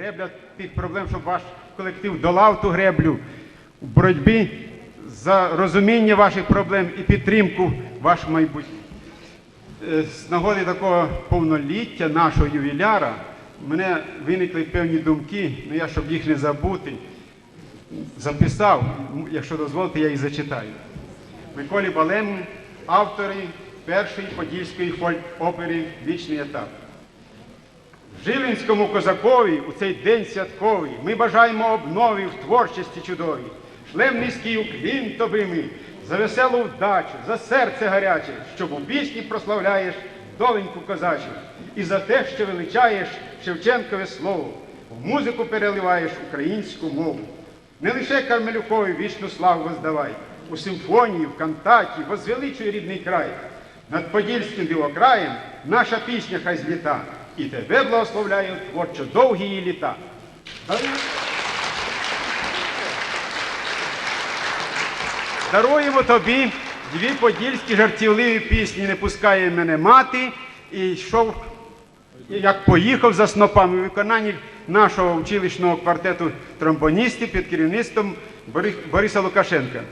гребля тих проблем, щоб ваш колектив долав ту греблю в боротьбі за розуміння ваших проблем і підтримку ваших майбутніх. Е, З нагоди такого повноліття нашого ювіляра в мене виникли певні думки, ну я, щоб їх не забути, записав, якщо дозволите, я їх зачитаю. Миколі Балему, автори першої подільської фольк-опери Вічний етап. Жилинському козакові у цей день святковий ми бажаємо обнови в творчості чудовій. Шлем низький уклін тобі ми за веселу вдачу, за серце гаряче, щоб у пісні прославляєш доленьку козачу, і за те, що величаєш Шевченкове слово, в музику переливаєш українську мову. Не лише Кармелюкові вічну славу воздавай, у симфонії, в кантаті возвеличуй рідний край. Над Подільським дивокраєм наша пісня хай зліта, і тебе благословляю творчо довгі її літа. Даруємо тобі дві подільські жартівливі пісні Не пускає мене мати і йшов, як поїхав за снопами у виконанні нашого училищного квартету тромбоністів під керівництвом Бориса Лукашенка.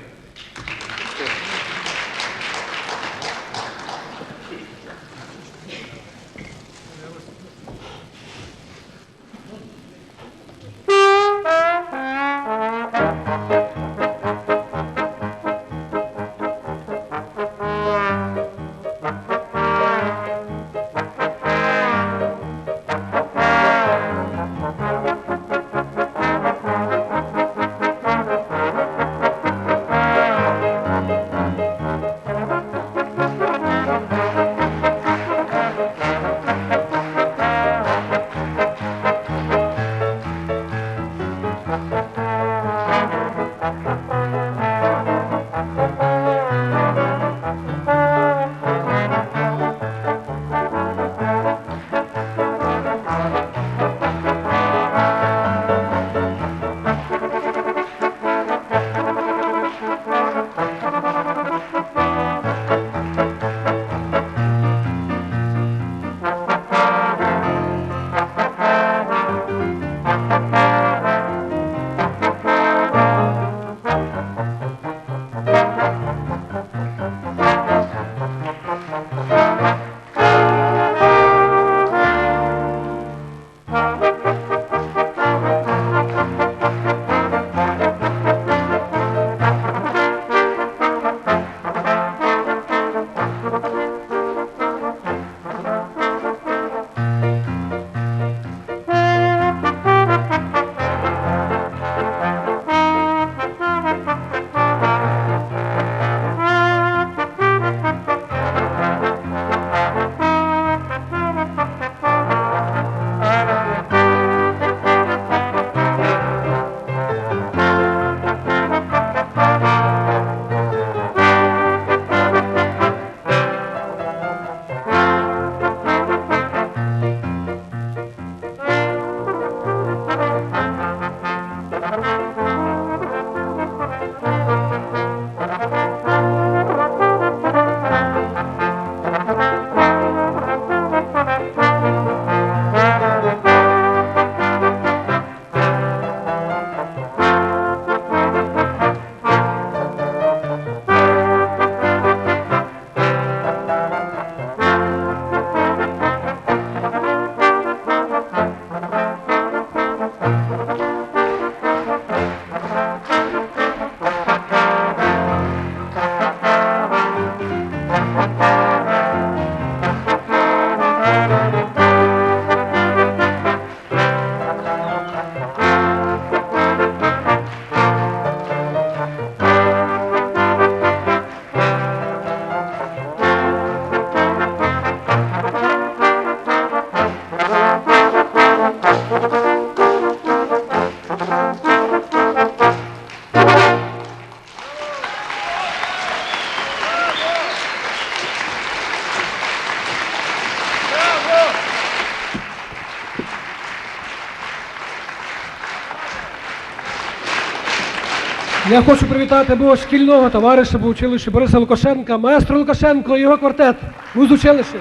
Я хочу привітати мого шкільного товариша в училищі Бориса Лукашенка, маестро Лукашенко і його квартет. Училище.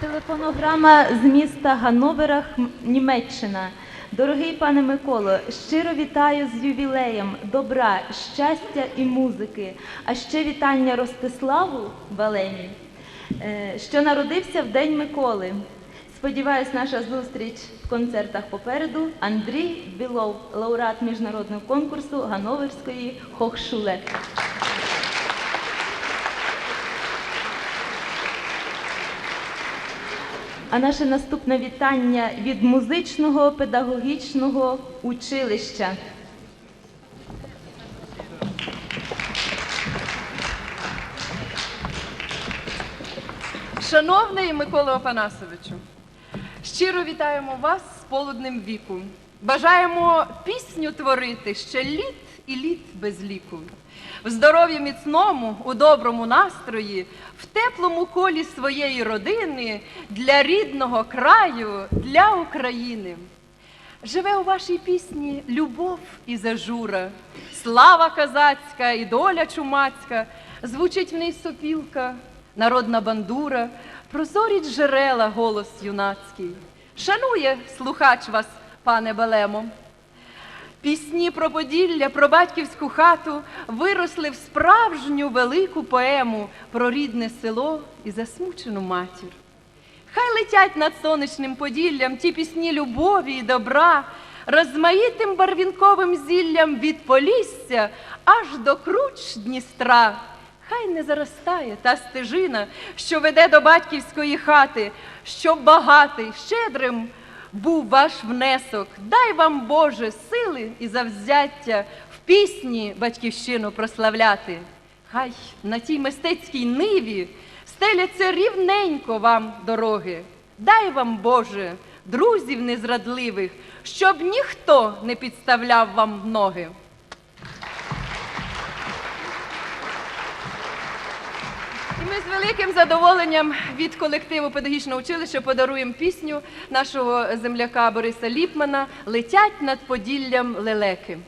Телефон Телефонограма з міста Ганновера, Хм- Німеччина. Дорогий пане Миколо, щиро вітаю з ювілеєм, добра, щастя і музики. А ще вітання Ростиславу Валені, е, що народився в День Миколи. Сподіваюсь, наша зустріч в концертах попереду. Андрій Білов, лауреат міжнародного конкурсу Ганноверської Хохшуле. А наше наступне вітання від музичного педагогічного училища. Шановний Микола Опанасовичу, щиро вітаємо вас з полудним віку. Бажаємо пісню творити ще літ і літ без ліку. В здоров'ї міцному, у доброму настрої, в теплому колі своєї родини, для рідного краю, для України. Живе у вашій пісні любов і зажура, слава козацька і доля чумацька, звучить в ній сопілка, народна бандура, прозоріть джерела голос юнацький. Шанує слухач вас, пане Белемо. Пісні про Поділля, про батьківську хату виросли в справжню велику поему про рідне село і засмучену матір. Хай летять над сонячним Поділлям ті пісні любові і добра, розмаїтим барвінковим зіллям від Полісся аж до круч Дністра. Хай не заростає та стежина, що веде до батьківської хати, щоб багатий, щедрим був ваш внесок. Дай вам, Боже, сили і завзяття в пісні батьківщину прославляти. Хай на тій мистецькій ниві стеляться рівненько вам дороги. Дай вам, Боже, друзів незрадливих, щоб ніхто не підставляв вам ноги. Ми з великим задоволенням від колективу педагогічного училища подаруємо пісню нашого земляка Бориса Ліпмана Летять над Поділлям лелеки.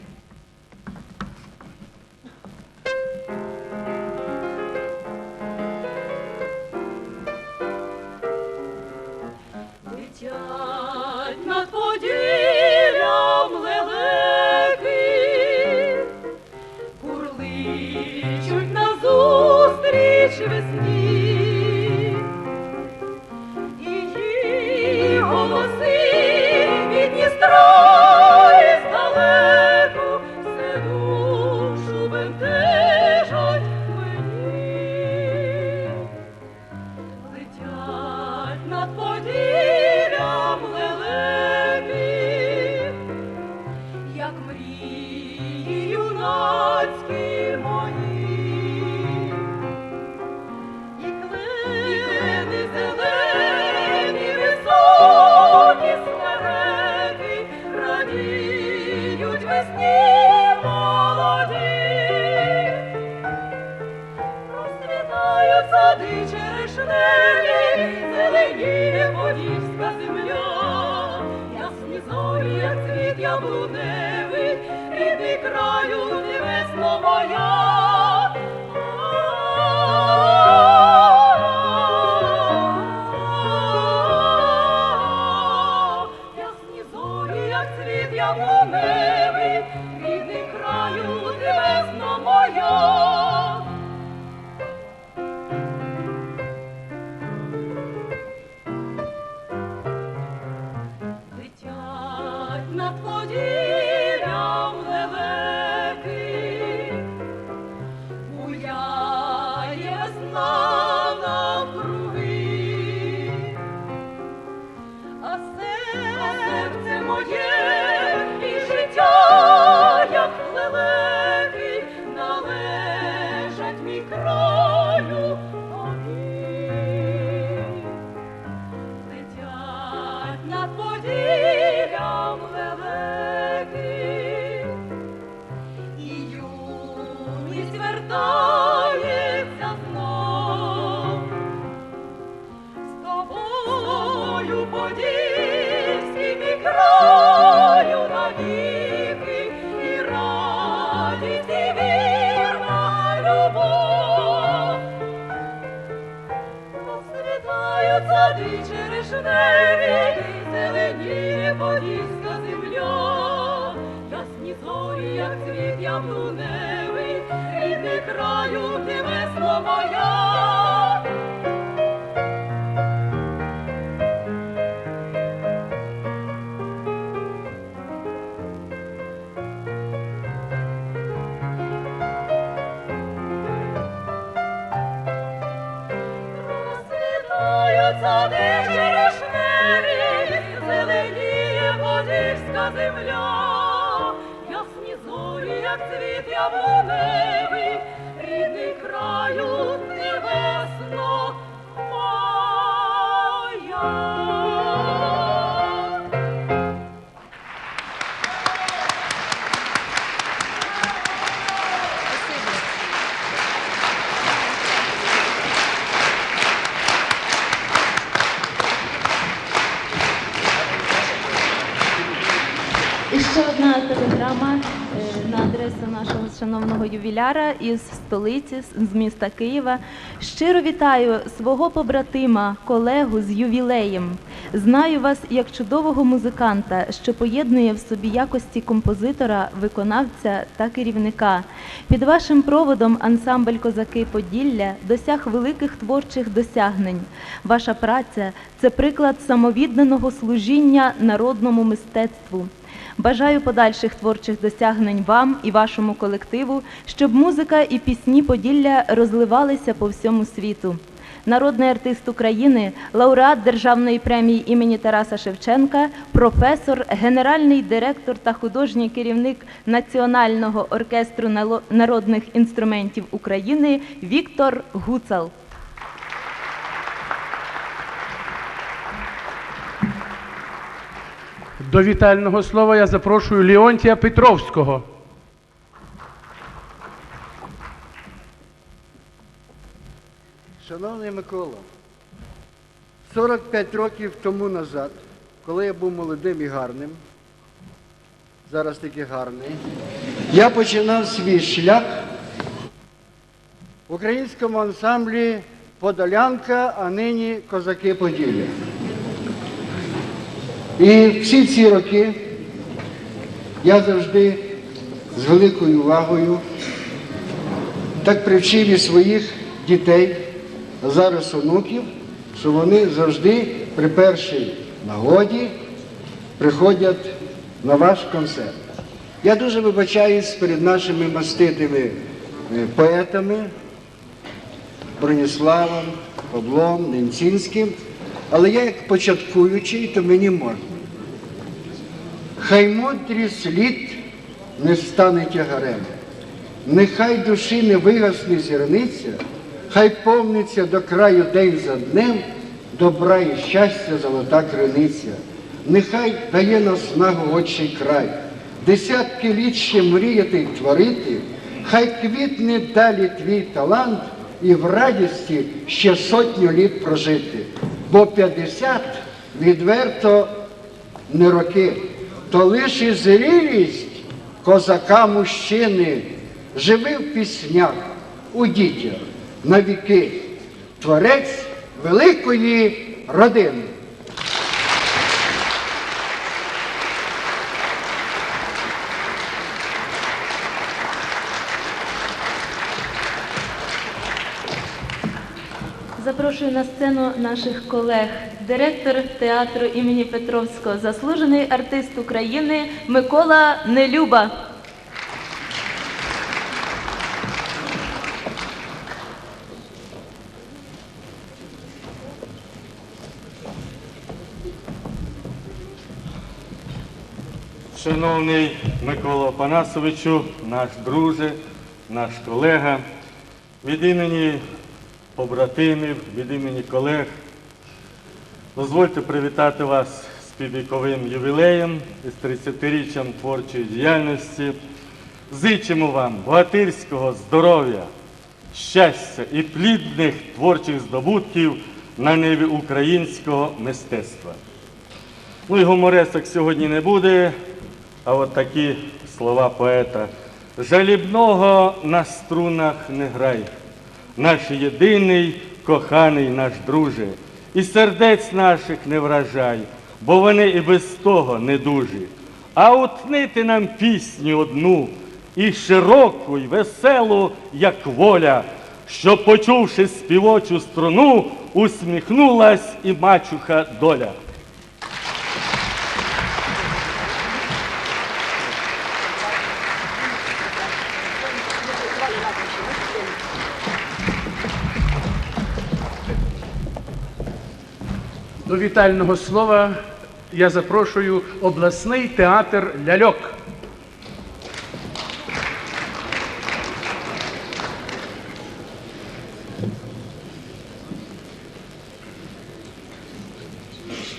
Яблуневий, рідний краю невесно моя. Дичі вишневі, зеленіє водиська земля, ювіляра із столиці, з- міста Києва. Щиро вітаю свого побратима, колегу з ювілеєм. Знаю вас як чудового музиканта, що поєднує в собі якості композитора, виконавця та керівника. Під вашим проводом ансамбль Козаки Поділля досяг великих творчих досягнень. Ваша праця це приклад самовідданого служіння народному мистецтву. Бажаю подальших творчих досягнень вам і вашому колективу, щоб музика і пісні Поділля розливалися по всьому світу. Народний артист України, лауреат Державної премії імені Тараса Шевченка, професор, генеральний директор та художній керівник Національного оркестру народних інструментів України Віктор Гуцал. До вітального слова я запрошую Леонтія Петровського. Шановний Микола, 45 років тому назад, коли я був молодим і гарним, зараз таки гарний, я починав свій шлях в українському ансамблі Подолянка, а нині Козаки Поділля. І всі ці роки я завжди з великою увагою так привчив і своїх дітей, а зараз онуків, що вони завжди при першій нагоді приходять на ваш концерт. Я дуже вибачаюсь перед нашими маститими е, поетами Броніславом, Павлом, Ненцінським, але я як початкуючий, то мені можна. Хай мудрі слід не стане тягарем. Нехай душі не вигасне зірниця, хай повниться до краю день за днем, добра і щастя золота криниця. Нехай дає наснагу отчий край, десятки літ ще мріяти й творити, хай квітне далі твій талант і в радісті ще сотню літ прожити. Бо 50 відверто не роки, то лише зрілість козака мужчини. Живи в піснях, у дітях на віки, творець великої родини. Запрошую на сцену наших колег. Директор театру імені Петровського, заслужений артист України Микола Нелюба. Шановний Микола Панасовичу, наш друже, наш колега, від імені побратимів, від імені колег, дозвольте привітати вас з піввіковим ювілеєм з 30-річчям творчої діяльності. Зичимо вам богатирського здоров'я, щастя і плідних творчих здобутків на ниві українського мистецтва. Ну і гуморесок сьогодні не буде, а от такі слова поета. Жалібного на струнах не грай, наш єдиний коханий наш друже. і сердець наших не вражай, бо вони і без того не дужі. А утнити нам пісню одну, і широку, й веселу, як воля, що, почувши співочу струну, усміхнулась і мачуха доля. До вітального слова я запрошую обласний театр ляльок.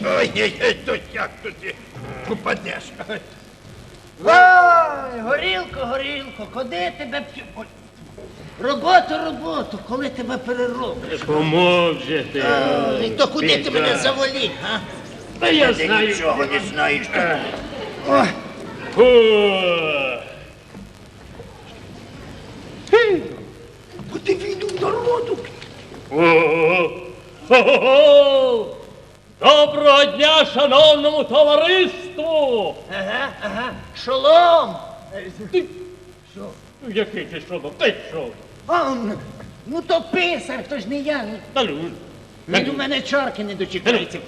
Ой-ой-ой, тут як тут упадеш. Ой, горілко, горілко, куди тебе п'ю? Ой, Роботу, роботу, коли тебе перероблять. Поможе ти. Ой, то куди ти мене заволік, а? Та я Ти знаю. нічого не знаєш. Фу. Куди війду народу? О-о-о. Доброго дня, шановному товариству! Ага, ага, шолом. Який ти що? Ти що? А, ну то писар, то ж не я. Та. Він у мене чарки не дочекається.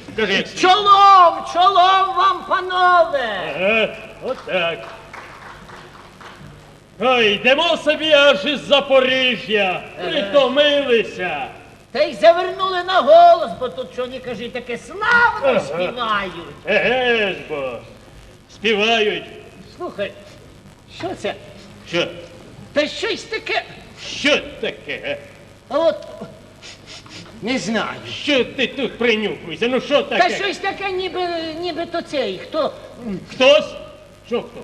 Чолом, чолом вам, панове! Отак. Ой, йдемо собі аж із Запоріжжя. Притомилися. Та й завернули на голос, бо тут що не кажи, таке славно співають. Еге ж бо. Співають. Слухай, що це? Що? Та щось таке. Що таке? А от не знаю. Що ти тут принюхуєшся? Ну що таке? Та щось таке, ніби, ніби то цей, хто Хтось? Що хто?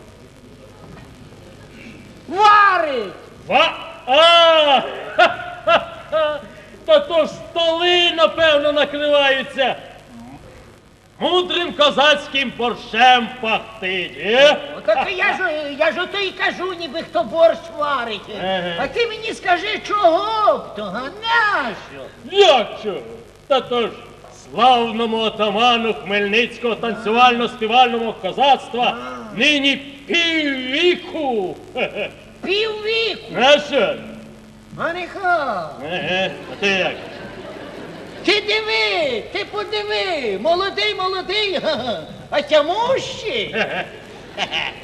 варить. Ва? А! Ха-ха-ха! Та то ж столи, напевно, накриваються. Мудрим козацьким борщем пахтить, е? Так я ж, я ж ото і кажу, ніби хто борщ варить. Ага. А ти мені скажи, чого б то, а нащо? Як чого? Та то ж славному отаману Хмельницького танцювально-співального козацтва нині піввіку. Хе-хе. Піввіку. А що? А нехай. Еге, а ти як? Ти диви, ти подиви, молодий, молодий, га-га, а тямущий.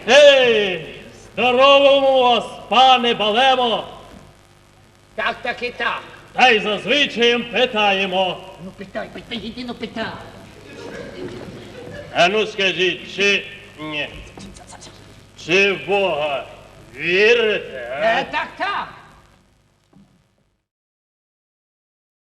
Ей, здоровому вас, пане Балемо, Так, так і так. та й зазвичай питаємо. Ну питай, питай, іди, ну питай. А ну скажіть, чи ні? Чи в Бога вірите? Е, так, так.